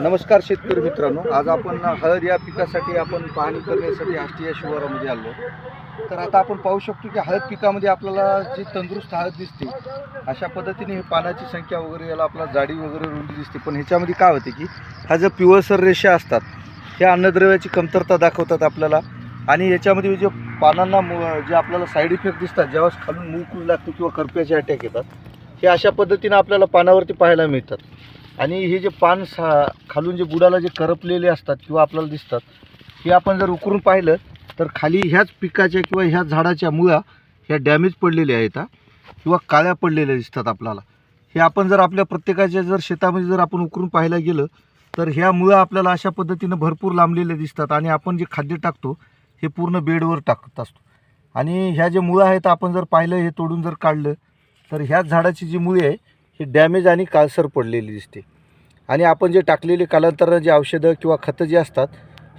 नमस्कार शेतकरी मित्रांनो. आज आपण हळद या पिकासाठी आपण पाहणी करण्यासाठी आष्टी या शिवारामध्ये आलो. तर आता आपण पाहू शकतो की हळद पिकामध्ये आपल्याला जी तंदुरुस्त हळद दिसते अशा पद्धतीने हे पानाची संख्या वगैरे याला आपला जाडी वगैरे रुंदी दिसते. पण ह्याच्यामध्ये काय होते की हा जर पिवळसर रेषा असतात ह्या अन्नद्रव्याची कमतरता दाखवतात आपल्याला. आणि याच्यामध्ये जे पानांना जे आपल्याला साईड इफेक्ट दिसतात जेव्हा खालून मूग लागतो किंवा करप्याचे अटॅक येतात हे अशा पद्धतीनं आपल्याला पानावरती पाहायला मिळतात. आणि हे जे पान सा खालून जे बुडाला जे करपलेले असतात किंवा आपल्याला दिसतात हे आपण जर उकरून पाहिलं तर खाली ह्याच पिकाच्या किंवा ह्या झाडाच्या मुळा ह्या डॅमेज पडलेल्या आहेत किंवा काळ्या पडलेल्या दिसतात आपल्याला. हे आपण जर आपल्या प्रत्येकाच्या जर शेतामध्ये जर आपण उकरून पाहायला गेलं तर ह्या मुळा आपल्याला अशा पद्धतीनं भरपूर लांबलेल्या दिसतात आणि आपण जे खाद्य टाकतो हे पूर्ण बेडवर टाकत असतो. आणि ह्या जे मुळं आहेत आपण जर पाहिलं हे तोडून जर काढलं तर ह्याच झाडाची जी मुळी आहे ही डॅमेज आणि काळसर पडलेली दिसते. आणि आपण जे टाकलेले कालांतरानं जे औषधं किंवा खतं जे असतात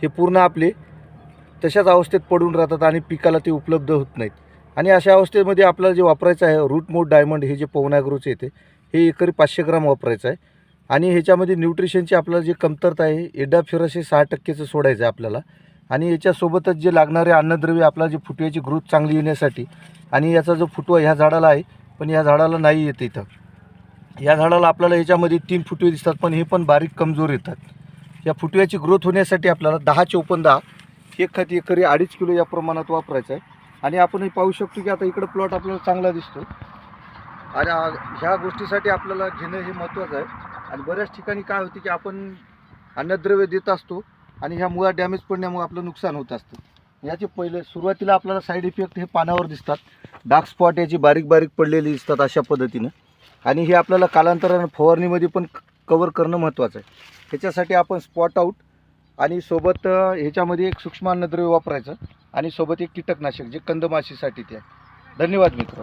हे पूर्ण आपले तशाच अवस्थेत पडून राहतात आणि पिकाला ते उपलब्ध होत नाहीत. आणि अशा अवस्थेमध्ये आपल्याला जे वापरायचं आहे रूट मोड डायमंड हे जे पवनाग्रोचं येते हे एकरी पाचशे ग्राम वापरायचं आहे. आणि ह्याच्यामध्ये न्यूट्रिशनची आपल्याला जे कमतरता आहे एडाफ्युरस हे सहा टक्केचं सोडायचं आहे आपल्याला. आणि याच्यासोबतच जे लागणारे अन्नद्रव्य आपल्याला जे फुटव्याची ग्रोथ चांगली येण्यासाठी आणि याचा जो फुटवा ह्या झाडाला आहे पण या झाडाला नाही येत इथं. या झाडाला आपल्याला याच्यामध्ये तीन फुटवे दिसतात पण हे पण बारीक कमजोर येतात. या फुटव्याची ग्रोथ होण्यासाठी आपल्याला दहा चौपन्न दहा एक खत एकरी अडीच किलो या प्रमाणात वापरायचं आहे. आणि आपण हे पाहू शकतो की आता इकडं प्लॉट आपल्याला चांगला दिसतो आणि ह्या गोष्टीसाठी आपल्याला घेणं हे महत्त्वाचं आहे. आणि बऱ्याच ठिकाणी काय होते की आपण अन्नद्रव्य देत असतो आणि ह्या मुळा डॅमेज पडण्यामुळे आपलं नुकसान होत असतं. याचे पहिले सुरुवातीला आपल्याला साईड इफेक्ट हे पानावर दिसतात. डार्क स्पॉट याची बारीक बारीक पडलेली दिसतात अशा पद्धतीनं. आणि हे आपल्याला कालांतरानं फवारणीमध्ये पण कवर करणं महत्त्वाचं आहे. ह्याच्यासाठी आपण स्पॉट आऊट आणि सोबत ह्याच्यामध्ये एक सूक्ष्म अन्नद्रव्य वापरायचं आणि सोबत एक कीटकनाशक जे कंदमाशीसाठी ते आहे. धन्यवाद मित्र